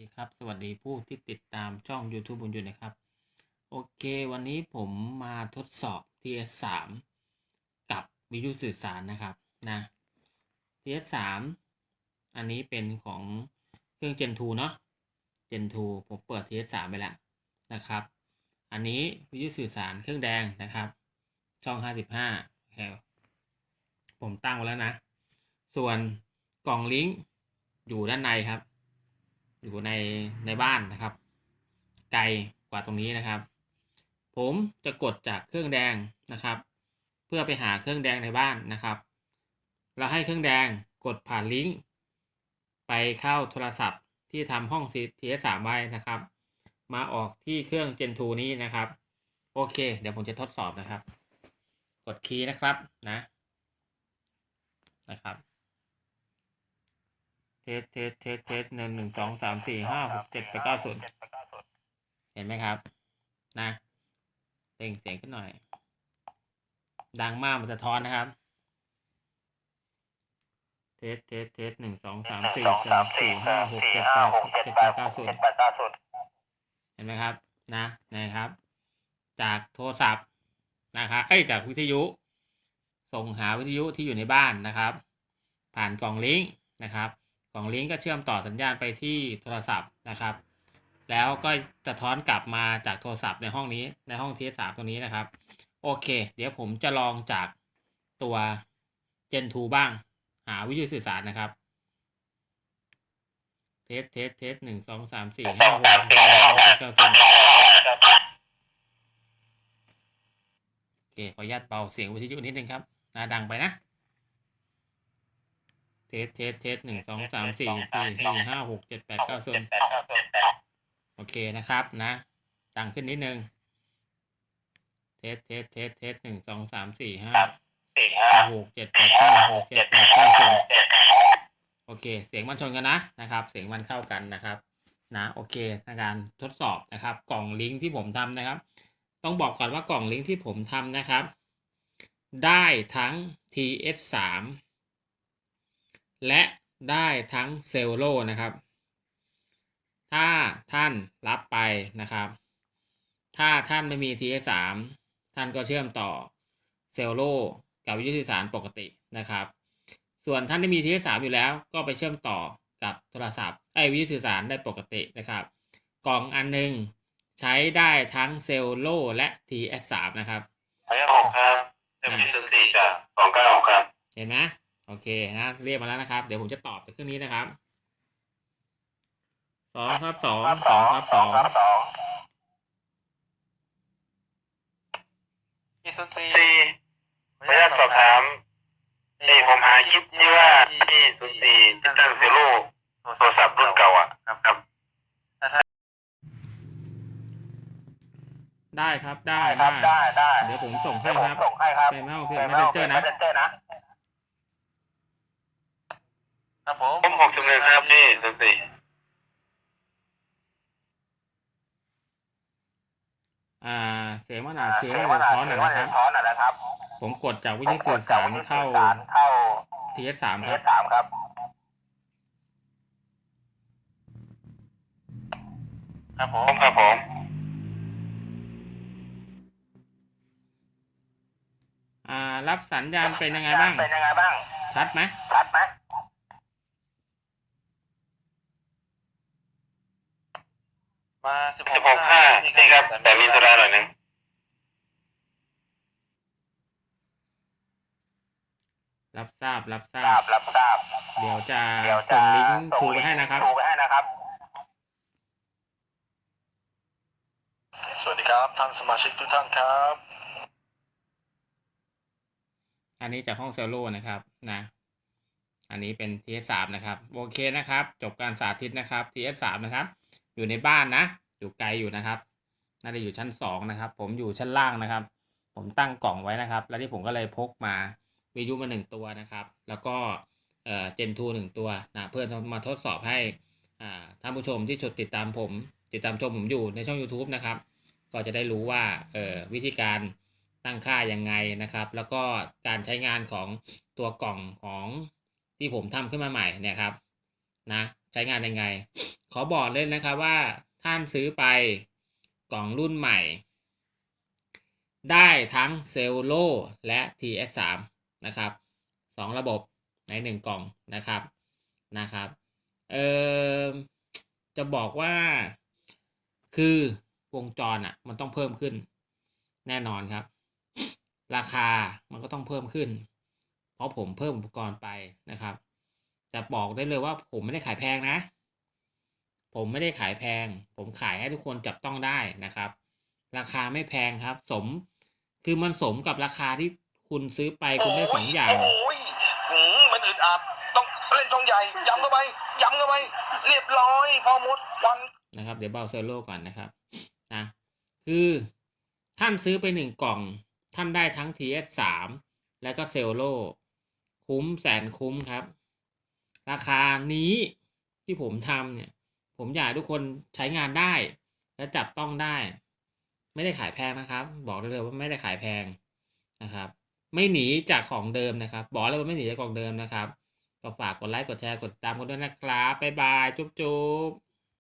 ดีครับ สวัสดีผู้ที่ติดตามช่อง YouTube บุญอยู่นะครับ โอเค วันนี้ผมมาทดสอบ TS3 กับวิทยุสื่อสารนะครับนะ TS3 อันนี้เป็นของเครื่อง Gen 2เนาะ Gen 2ผมเปิด TS3 ไปแล้วนะครับ อันนี้วิทยุสื่อสารเครื่องแดงนะครับ ช่อง 55แถวผมตั้งไว้แล้วนะ ส่วนกล่องลิงก์อยู่ด้านในครับ อยู่ในในบ้านนะครับ ไกลกว่าตรงนี้นะครับ ผมจะกดจากเครื่องแดงนะครับ เพื่อไปหาเครื่องแดงในบ้านนะครับแล้วให้เครื่องแดงกดผ่านลิงก์ไปเข้าโทรศัพท์ที่ทำห้อง TS3 ไว้นะครับ มาออกที่เครื่อง Gen 2นี้นะครับ โอเค เดี๋ยวผมจะทดสอบนะครับ กดคีย์นะครับนะนะครับ เทสเทสเทสเทสหนึ่งหนึ่งสองสามสี่ห้าหกเจ็ดแปดเก้าศูนย์เห็นไหมครับ นะเต่งเสียงขึ้นหน่อย ดังมากมันสะท้อนนะครับ เทสเทสเทสหนึ่งสองสามสี่สามสี่ห้าหกเจ็ดแปดเจ็ดแปดเก้าศูนย์เห็นไหมครับ นะนะครับ จากโทรศัพท์นะครับเอ้ยจากวิทยุ ส่งหาวิทยุที่อยู่ในบ้านนะครับ ผ่านกล่องลิงก์นะครับ กล่องลิงก์ก็เชื่อมต่อสัญญาณไปที่โทรศัพท์นะครับ แล้วก็สะท้อนกลับมาจากโทรศัพท์ในห้องนี้ในห้องทีสามตัวนี้นะครับ โอเค เดี๋ยวผมจะลองจากตัว Gen 2 บ้าง หาวิทยุสื่อสารนะครับ เทสเทสเทสหนึ่งสองสามสี่ห้าหกเจ็ดแปดเก้าสิบโอเคขออนุญาตเบาเสียงวิทยุนิดนึงครับนะดังไปนะ เทสเทสเทสหนึ่งสองสามสี่สี่สี่ห้าหกเจ็ดแปดเก้าศูนย์โอเคนะครับนะดังขึ้นนิดนึง เทสเทสเทสเทสหนึ่งสองสามสี่ห้าหกเจ็ดแปดเก้าหกเจ็ดแปดเก้าศูนย์โอเค เสียงมันชนกันนะนะครับ เสียงมันเข้ากันนะครับ นะโอเคในการทดสอบนะครับ กล่องลิงก์ที่ผมทำนะครับ ต้องบอกก่อนว่ากล่องลิงก์ที่ผมทำนะครับ ได้ทั้ง TS3 และได้ทั้งเซลโลนะครับ ถ้าท่านรับไปนะครับ ถ้าท่านไม่มี TS3 ท่านก็เชื่อมต่อเซลโลกับวิทยุสื่อสารปกตินะครับ ส่วนท่านที่มี TS3 อยู่แล้ว ก็ไปเชื่อมต่อกับโทรศัพท์ไอ้วิทยุสื่อสารได้ปกตินะครับ กล่องอันหนึงใช้ได้ทั้งเซลโลและ TS3 นะครับพยาหกครับเอ็มสิบสี่กับสองเก้าครับ เห็นไหม โอเคนะเรียกมาแล้วนะครับ เดี๋ยวผมจะตอบจากเครื่องนี้นะครับสองครับสองสองครับสองยี่สิบสี่สี่พยาสอบถามนี่ผมหาคลิปที่ว่าที่สุดสี่ติดตั้งเซลโลโทรศัพท์รุ่นเก่าอะครับครับได้ครับได้ครับได้ได้เดี๋ยวผมส่งให้เดี๋ยวผมครับส่งให้ครับเป็นเมาส์เพื่อนไม่ได้เจอนะ เจอนะ ครับผมผมหกจุดหนึ่งครับที่สุดสี่อ่า เสียงมันอาจเสียงมันท้อนหน่อยนะครับท้อนนะครับ ผมกดจากวิทยุสื่อสารเข้าเข้า TS3 เอครับ สามครับ ครับผผม มครับผมอ่า รับสัญญาณเป็นยังไงบ้าง เป็นยังไงบ้าง ชัดไหมชัดไหม มาสิบหสิกบหกห้านี่ครับ แต่มีโซดาหน่อยหนึ่งรับทราบรับทราทราบบรับทราบ เดี๋ยวจะเดี๋ยวส่จะงลิงก์ทูไปให้นะครับถูกไปให้นะครับ สวัสดีครับท่านสมาชิกทุกท่านครับอันนี้จากห้องเซลโลนะครับนะ อันนี้เป็น TS3 นะครับ โอเคนะครับ จบการสาธิตนะครับ TS3 นะครับ อยู่ในบ้านนะ อยู่ไกลอยู่นะครับ น่าจะอยู่ชั้นสองนะครับ ผมอยู่ชั้นล่างนะครับ ผมตั้งกล่องไว้นะครับ แล้วที่ผมก็เลยพกมาวิทยุมาหนึ่งตัวนะครับ แล้วก็เอ่อเจนทูหนึ่งตัวนะเพื่อมาทดสอบให้อ่าท่านผู้ชมที่ชดติดตามผม ติดตามชมผมอยู่ในช่อง YouTube นะครับ ก็จะได้รู้ว่าเอ่อวิธีการตั้งค่ายังไงนะครับ แล้วก็การใช้งานของตัวกล่องของที่ผมทำขึ้นมาใหม่เนี่ยครับนะ ใช้งานยังไง ขอบอกเลยนะครับว่าท่านซื้อไปกล่องรุ่นใหม่ ได้ทั้งเซลโลและ TS3 นะครับสองระบบในหนึ่งกล่องนะครับนะครับเออจะบอกว่าคือวงจรอะมันต้องเพิ่มขึ้น แน่นอนครับ ราคามันก็ต้องเพิ่มขึ้น เพราะผมเพิ่มอุปกรณ์ไปนะครับ แต่บอกได้เลยว่าผมไม่ได้ขายแพงนะ ผมไม่ได้ขายแพง ผมขายให้ทุกคนจับต้องได้นะครับ ราคาไม่แพงครับ สม คือมันสมกับราคาที่คุณซื้อไปคุณได้สองอย่าง โอ้ยหืมมันอึดอัดต้องเล่นช่องใหญ่ย้ำเข้าไปย้ำเข้าไปเรียบร้อยพอหมดวันนะครับ เดี๋ยวเบาเซโลก่อนนะครับนะคือท่านซื้อไปหนึ่งกล่อง ท่านได้ทั้ง TS สามแล้วก็เซลโลคุ้มแสนคุ้มครับ ราคานี้ที่ผมทำเนี่ย ผมอยากทุกคนใช้งานได้ และจับต้องได้ ไม่ได้ขายแพงนะครับ บอกได้เลยว่าไม่ได้ขายแพงนะครับ ไม่หนีจากของเดิมนะครับ บอกเลยว่าไม่หนีจากของเดิมนะครับก็ฝากกดไลค์กดแชร์กดติดตามกันด้วยนะครับบ๊ายบายจุ๊บจุ๊บ